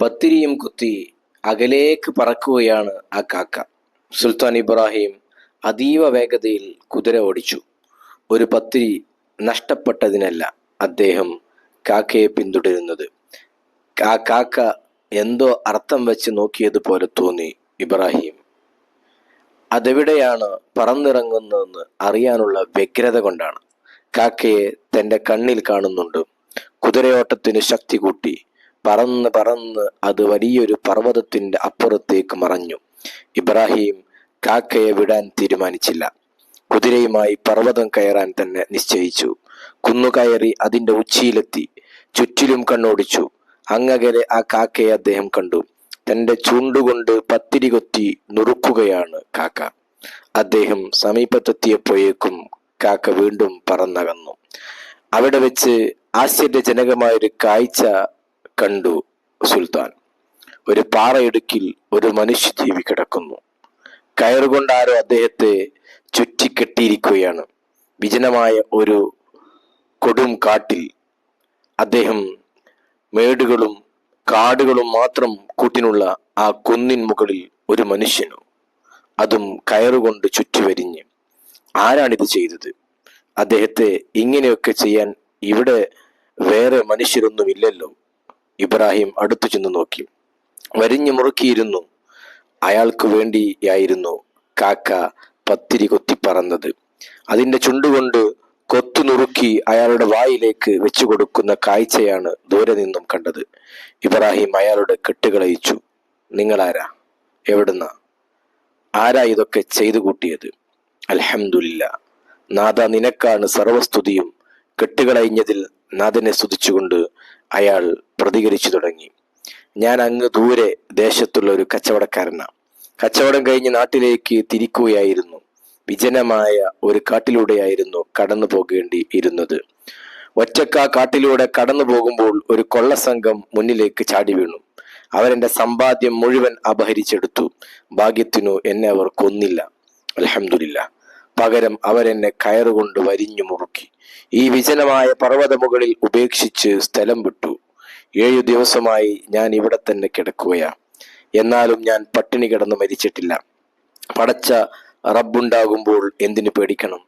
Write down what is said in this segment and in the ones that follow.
പത്തിരിയും കുത്തി അകലേക്ക് പറക്കുകയാണ് ആ കാക്ക. സുൽത്താൻ ഇബ്രാഹിം അതീവ വേഗതയിൽ കുതിര ഓടിച്ചു. ഒരു പത്തിരി നഷ്ടപ്പെട്ടതിനല്ല അദ്ദേഹം കാക്കയെ പിന്തുടരുന്നത്. ആ കാക്ക എന്തോ അർത്ഥം വെച്ച് നോക്കിയതുപോലെ തോന്നി ഇബ്രാഹിം. അതെവിടെയാണ് പറന്നിറങ്ങുന്നതെന്ന് അറിയാനുള്ള വ്യഗ്രത കൊണ്ടാണ്. കാക്കയെ തന്റെ കണ്ണിൽ കാണുന്നുണ്ട്. കുതിരയോട്ടത്തിന് ശക്തി കൂട്ടി പറന്ന് പറന്ന് അത് വലിയൊരു പർവതത്തിന്റെ അപ്പുറത്തേക്ക് മറഞ്ഞു. ഇബ്രാഹിം കാക്കയെ വിടാൻ തീരുമാനിച്ചില്ല. കുതിരയുമായി പർവതം കയറാൻ തന്നെ നിശ്ചയിച്ചു. കുന്നുകയറി അതിന്റെ ഉച്ചിയിലെത്തി. ചുറ്റിലും കണ്ണോടിച്ചു. അങ്ങകലെ ആ കാക്കയെ അദ്ദേഹം കണ്ടു. തന്റെ ചൂണ്ടുകൊണ്ട് പത്തിരി കൊത്തി നുറുക്കുകയാണ് കാക്ക. അദ്ദേഹം സമീപത്തെത്തിയപ്പോഴേക്കും കാക്ക വീണ്ടും പറന്നകന്നു. അവിടെ വെച്ച് ആശ്ചര്യജനകമായൊരു കാഴ്ച കണ്ടു സുൽത്താൻ. ഒരു പാറയിടുക്കിൽ ഒരു മനുഷ്യജീവി കിടക്കുന്നു. കയറുകൊണ്ട് ആരോ അദ്ദേഹത്തെ ചുറ്റിക്കെട്ടിയിരിക്കുകയാണ്. വിജനമായ ഒരു കൊടും കാട്ടിൽ അദ്ദേഹം മേടുകളും കാടുകളും മാത്രം കൂട്ടിനുള്ള ആ കുന്നിൻ മുകളിൽ ഒരു മനുഷ്യനു. അതും കയറുകൊണ്ട് ചുറ്റിവരിഞ്ഞ്. ആരാണിത് ചെയ്തത്? അദ്ദേഹത്തെ ഇങ്ങനെയൊക്കെ ചെയ്യാൻ ഇവിടെ വേറെ മനുഷ്യരൊന്നുമില്ലല്ലോ. ഇബ്രാഹിം അടുത്തു ചെന്ന് നോക്കി. വരിഞ്ഞു മുറുക്കിയിരുന്നു. അയാൾക്ക് വേണ്ടിയായിരുന്നു കാക്ക പത്തിരി കൊത്തിപ്പറന്നത്. അതിന്റെ ചുണ്ടുകൊണ്ട് കൊത്തു നുറുക്കി അയാളുടെ വായിലേക്ക് വെച്ചു കൊടുക്കുന്ന കാഴ്ചയാണ് ദൂരെ നിന്നും കണ്ടത്. ഇബ്രാഹിം അയാളുടെ കെട്ടുകളയിച്ചു നിങ്ങളാരാ? എവിടുന്ന? ആരാ ഇതൊക്കെ ചെയ്തു കൂട്ടിയത്? അലഹമില്ല നാഥ നിനക്കാണ് സർവസ്തുതിയും. കെട്ടുകളയിഞ്ഞതിൽ നാഥനെ സ്തുതിച്ചുകൊണ്ട് അയാൾ പ്രതികരിച്ചു തുടങ്ങി. ഞാൻ അങ്ങ് ദൂരെ ദേശത്തുള്ള ഒരു കച്ചവടക്കാരനാണ് കച്ചവടം കഴിഞ്ഞ് നാട്ടിലേക്ക് തിരിക്കുകയായിരുന്നു. വിജനമായ ഒരു കാട്ടിലൂടെയായിരുന്നു കടന്നു പോകേണ്ടി ഇരുന്നത്. ഒറ്റക്ക കാട്ടിലൂടെ കടന്നു പോകുമ്പോൾ ഒരു കൊള്ളസംഘം മുന്നിലേക്ക് ചാടി വീണു. അവരെന്റെ സമ്പാദ്യം മുഴുവൻ അപഹരിച്ചെടുത്തു. ഭാഗ്യത്തിനു എന്നെ അവർ കൊന്നില്ല. അലഹമില്ല പകരം അവരെന്നെ കയറുകൊണ്ട് വരിഞ്ഞു മുറുക്കി. ഈ വിജനമായ പർവതമുകളിൽ ഉപേക്ഷിച്ച് സ്ഥലം വിട്ടു. ഏഴു ദിവസമായി ഞാൻ ഇവിടെ തന്നെ കിടക്കുകയാ. എന്നാലും ഞാൻ പട്ടിണി കിടന്ന് മരിച്ചിട്ടില്ല. പടച്ച റബ്ബുണ്ടാകുമ്പോൾ എന്തിനു പേടിക്കണം?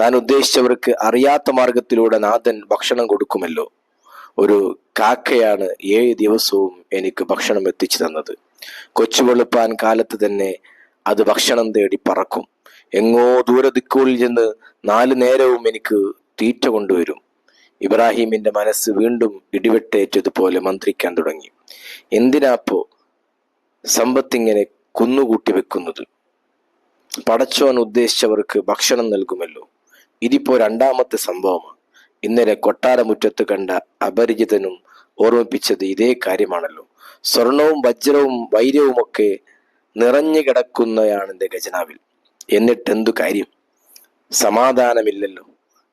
താൻ ഉദ്ദേശിച്ചവർക്ക് അറിയാത്ത മാർഗത്തിലൂടെ നാഥൻ ഭക്ഷണം കൊടുക്കുമല്ലോ. ഒരു കാക്കയാണ് ഏഴ് ദിവസവും എനിക്ക് ഭക്ഷണം എത്തിച്ചു തന്നത്. കൊച്ചു വെളുപ്പാൻ കാലത്ത് തന്നെ അത് ഭക്ഷണം തേടി പറക്കും. എങ്ങോ ദൂരദിക്കുകളിൽ ചെന്ന് നാല് നേരവും എനിക്ക് തീറ്റ കൊണ്ടുവരും. ഇബ്രാഹിമിന്റെ മനസ്സ് വീണ്ടും ഇടിവെട്ടേറ്റതുപോലെ മന്ത്രിക്കാൻ തുടങ്ങി. എന്തിനാപ്പോ സമ്പത്തിങ്ങനെ കുന്നുകൂട്ടി വെക്കുന്നത്? പടച്ചോൻ ഉദ്ദേശിച്ചവർക്ക് ഭക്ഷണം നൽകുമല്ലോ. ഇതിപ്പോ രണ്ടാമത്തെ സംഭവമാണ്. ഇന്നലെ കൊട്ടാരമുറ്റത്ത് കണ്ട അപരിചിതനും ഓർമ്മിപ്പിച്ചത് ഇതേ കാര്യമാണല്ലോ. സ്വർണവും വജ്രവും വൈര്യവുമൊക്കെ നിറഞ്ഞു കിടക്കുന്നയാണ് എന്റെ ഖജനാവിൽ. എന്നിട്ട് എന്തു കാര്യം? സമാധാനമില്ലല്ലോ.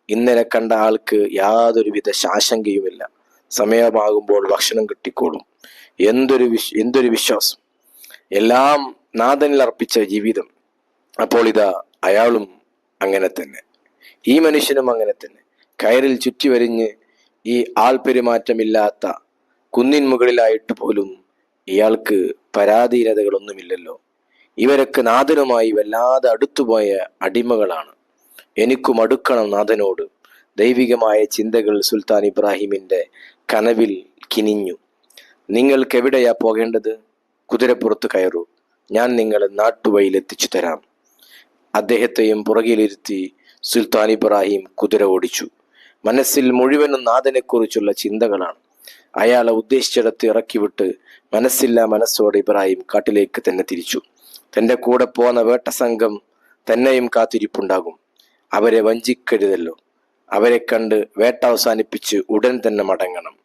ഇന്നലെ കണ്ട ആൾക്ക് യാതൊരുവിധ ശാശങ്കയുമില്ല. സമയമാകുമ്പോൾ ഭക്ഷണം കിട്ടിക്കോളും. എന്തൊരു വിശ് എന്തൊരു വിശ്വാസം. എല്ലാം നാഥനിൽ അർപ്പിച്ച ജീവിതം. അപ്പോൾ ഇതാ അയാളും അങ്ങനെ തന്നെ. ഈ മനുഷ്യനും അങ്ങനെ തന്നെ. കയറിൽ ചുറ്റി വരിഞ്ഞ് ഈ ആൾപെരുമാറ്റമില്ലാത്ത കുന്നിൻ മുകളിലായിട്ട് പോലും ഇയാൾക്ക് പരാധീനതകളൊന്നുമില്ലല്ലോ. ഇവരൊക്കെ നാഥനുമായി വല്ലാതെ അടുത്തുപോയ അടിമകളാണ്. എനിക്കും അടുക്കണം നാഥനോട്. ദൈവികമായ ചിന്തകൾ സുൽത്താൻ ഇബ്രാഹിമിന്റെ കനവിൽ കിനിഞ്ഞു. നിങ്ങൾക്ക് എവിടെയാ പോകേണ്ടത്? കുതിരപ്പുറത്ത് കയറൂ. ഞാൻ നിങ്ങളെ നാട്ടുവഴിയിൽ എത്തിച്ചു തരാം. അദ്ദേഹത്തെയും പുറകിലിരുത്തി സുൽത്താൻ ഇബ്രാഹിം കുതിര ഓടിച്ചു. മനസ്സിൽ മുഴുവനും നാഥനെക്കുറിച്ചുള്ള ചിന്തകളാണ്. അയാളെ ഉദ്ദേശിച്ചിടത്ത് ഇറക്കിവിട്ട് മനസ്സില്ലാ മനസ്സോടെ ഇബ്രാഹിം കാട്ടിലേക്ക് തന്നെ തിരിച്ചു. തന്റെ കൂടെ പോന്ന വേട്ടസംഘം തന്നെയും കാത്തിരിപ്പുണ്ടാകും. അവരെ വഞ്ചിക്കരുതല്ലോ. അവരെ കണ്ട് വേട്ട അവസാനിപ്പിച്ച് ഉടൻ തന്നെ മടങ്ങണം.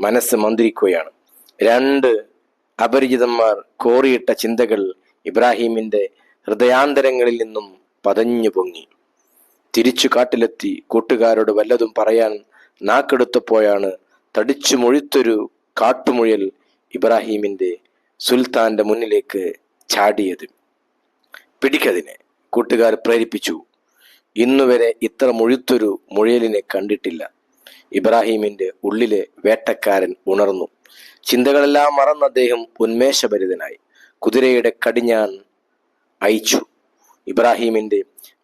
മനസ്സ് മന്ത്രിക്കുകയാണ്. രണ്ട് അപരിചിതന്മാർ കോറിയിട്ട ചിന്തകൾ ഇബ്രാഹിമിന്റെ ഹൃദയാന്തരങ്ങളിൽ നിന്നും പതഞ്ഞു പൊങ്ങി. തിരിച്ചു കാട്ടിലെത്തി കൂട്ടുകാരോട് വല്ലതും പറയാൻ നാക്കെടുത്തപ്പോഴാണ് തടിച്ചു മുഴുത്തൊരു കാട്ടുമുഴൽ ഇബ്രാഹിമിന്റെ സുൽത്താന്റെ മുന്നിലേക്ക് ചാടിയത്. പിടിക്കതിനെ കൂട്ടുകാർ പ്രേരിപ്പിച്ചു. ഇന്നുവരെ ഇത്ര മുഴുത്തൊരു മുഴയലിനെ കണ്ടിട്ടില്ല. ഇബ്രാഹിമിന്റെ ഉള്ളിലെ വേട്ടക്കാരൻ ഉണർന്നു. ചിന്തകളെല്ലാം മറന്ന് അദ്ദേഹം ഉന്മേഷഭരിതനായി. കുതിരയുടെ കടിഞ്ഞാൻ അയച്ചു ഇബ്രാഹീമിന്റെ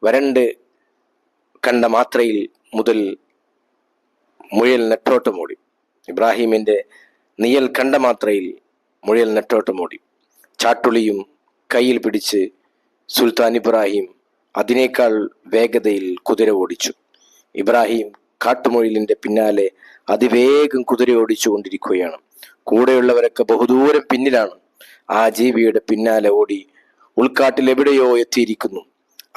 വരണ്ട് കണ്ട മാത്രയിൽ മുതൽ മുയൽ നെട്ടോട്ടമോടി ഇബ്രാഹീമിന്റെ നിയൽ കണ്ട മാത്രയിൽ മുയൽ നെട്ടോട്ടമോടി ചാട്ടുളിയും കയ്യിൽ പിടിച്ച് സുൽത്താൻ ഇബ്രാഹിം അതിനേക്കാൾ വേഗതയിൽ കുതിര ഓടിച്ചു. ഇബ്രാഹിം കാട്ടുമൊഴിലിന്റെ പിന്നാലെ അതിവേഗം കുതിര ഓടിച്ചു കൊണ്ടിരിക്കുകയാണ് കൂടെയുള്ളവരൊക്കെ ബഹുദൂരം പിന്നിലാണ്. ആ ജീവിയുടെ പിന്നാലെ ഓടി ഉൾക്കാട്ടിൽ എവിടെയോ എത്തിയിരിക്കുന്നു.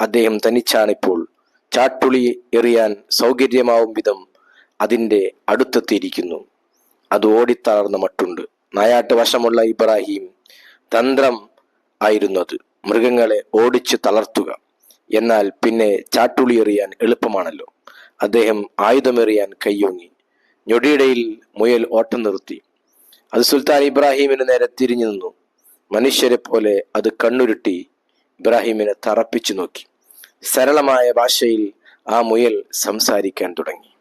അദ്ദേഹം തനിച്ചാണിപ്പോൾ ചാട്ടുളി എറിയാൻ സൗകര്യമാവും വിധം അതിന്റെ അടുത്തെത്തിയിരിക്കുന്നു. അത് ഓടിത്താർന്ന മട്ടുണ്ട്. നായാട്ട് വശമുള്ള ഇബ്രാഹിം തന്ത്രം ആയിരുന്നു മൃഗങ്ങളെ ഓടിച്ചു തളർത്തുക. എന്നാൽ പിന്നെ ചാട്ടുളി എറിയാൻ എളുപ്പമാണല്ലോ. അദ്ദേഹം ആയുധമെറിയാൻ കയ്യോങ്ങി ഞൊടിയിടയിൽ മുയൽ ഓട്ടം നിർത്തി. അത് സുൽത്താൻ ഇബ്രാഹിമിന് നേരെ തിരിഞ്ഞു നിന്നു. മനുഷ്യരെ പോലെ അത് കണ്ണുരുട്ടി ഇബ്രാഹിമിനെ തറപ്പിച്ചു നോക്കി. സരളമായ ഭാഷയിൽ ആ മുയൽ സംസാരിക്കാൻ തുടങ്ങി.